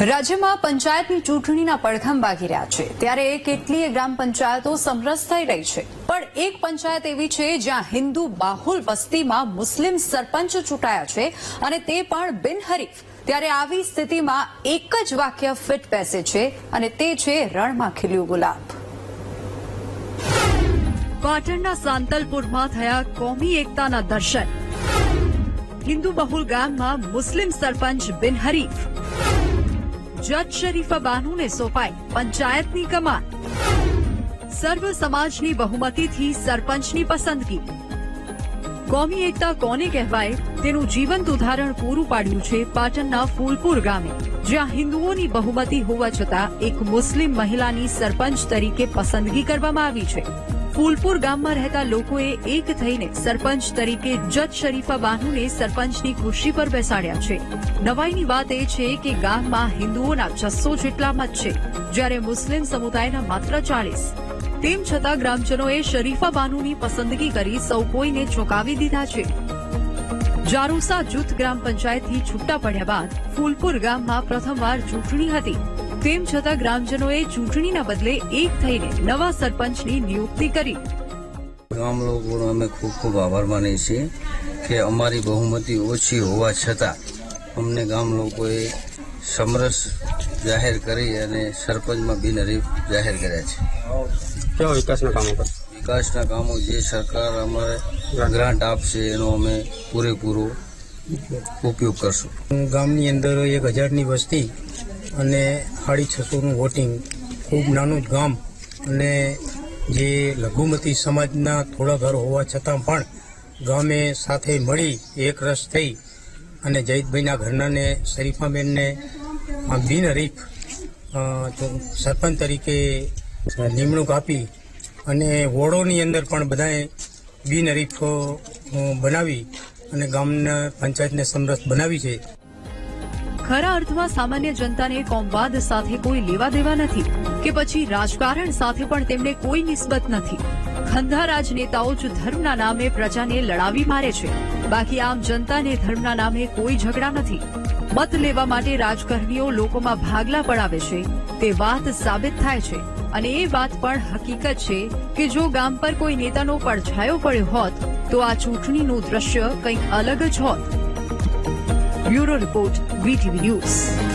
રાજ્યમાં પંચાયતની ચૂંટણીના પડઘમ વાગી રહ્યા છે. ત્યારે કેટલીય ગ્રામ પંચાયતો સમરસ થઈ રહી છે. પણ એક પંચાયત એવી છે જ્યાં હિન્દુ બાહુલ વસ્તીમાં મુસ્લિમ સરપંચ ચૂંટાયા છે અને તે પણ બિનહરીફ. ત્યારે આવી સ્થિતિમાં એક જ વાક્ય ફિટ બેસે છે અને તે છે રણમાં ખીલ્યું ગુલાબ. પાટણના સાંતલપુરમાં થયા કોમી એકતાના દર્શન. હિન્દુ બહુલ ગામમાં મુસ્લિમ સરપંચ બિનહરીફ. જજ શરીફા બાનુને સોંપાઈ પંચાયતની કમાન. સર્વ સમાજની બહુમતીથી સરપંચની પસંદગી. કોમી એકતા કોને કહેવાય? તેનું જીવંત ઉદાહરણ પૂરું પાડ્યું છે પાટણના ફૂલપુર ગામે, જ્યાં હિન્દુઓની બહુમતી હોવા છતાં એક મુસ્લિમ મહિલાની સરપંચ તરીકે પસંદગી કરવામાં આવી છે. ફૂલપુર ગામમાં રહેતા લોકોએ એક થઈને સરપંચ તરીકે જજ શરીફા બાનુને સરપંચની ખુરશી પર બેસાડ્યા છે. નવાઈની વાત એ છે કે ગામમાં હિન્દુઓના છસો જેટલામાં જ છે, જ્યારે મુસ્લિમ સમુદાયના માત્ર ચાલીસ તેમ છતાં ગ્રામજનોએ શરીફા બાનુની પસંદગી કરી સૌ કોઈને ચોંકાવી દીધા છે. જારુસા જૂથ ગ્રામ પંચાયતથી છૂટા પડ્યા બાદ ફૂલપુર ગામમાં પ્રથમવાર ચૂંટણી હતી. તેમ છતાં ગ્રામજનોએ ચૂંટણીના બદલે એક થઈને નવા સરપંચની નિયુક્તિ કરી. ગામ લોકોનો અમે ખૂબ ખૂબ આભાર માનીએ છીએ કે અમારી બહુમતી ઓછી હોવા છતાં અમને ગામ લોકોએ સમરસ જાહેર કરી અને સરપંચમાં બિનહરીફ જાહેર કર્યા છે. કેવા વિકાસના કામો કર વિકાસના કામો જે સરકાર અમારે ગ્રાન્ટ આપશે એનો અમે પૂરેપૂરો ઉપયોગ કરશું. ગામની અંદર એક હજારની વસ્તી અને સાડી છસોનું વોટિંગ ખૂબ નાનું ગામ. અને જે લઘુમતી સમાજના થોડા ઘર હોવા છતાં પણ ગામે સાથે મળી એક રસ થઈ અને જયદભાઈના ઘરનાને શરીફાબેનને આ બિનહરીફ સરપંચ તરીકે નિમણૂક આપી અને વોર્ડોની અંદર પણ બધાએ બિનહરીફ બનાવી અને ગામના પંચાયતને સમરસ બનાવી છે. ખરા અર્થમાં સામાન્ય જનતાને કોમવાદ સાથે કોઈ લેવા દેવા નથી કે પછી રાજકારણ સાથે પણ તેમને કોઈ નિસ્બત નથી. ખંધા રાજનેતાઓ જ ધર્મના નામે પ્રજાને લડાવી મારે છે. બાકી આમ જનતાને ધર્મના નામે કોઈ ઝઘડા નથી. મત લેવા માટે રાજકારણીઓ લોકોમાં ભાગલા પડાવે છે. તે વાત સાબિત થાય છે. અને એ વાત પણ હકીકત છે કે જો ગામ પર કોઈ નેતાનો પડછાયો પડ્યો હોત, તો આ ચૂંટણીનું દ્રશ્ય કંઈક અલગ જ હોત. Bureau report V news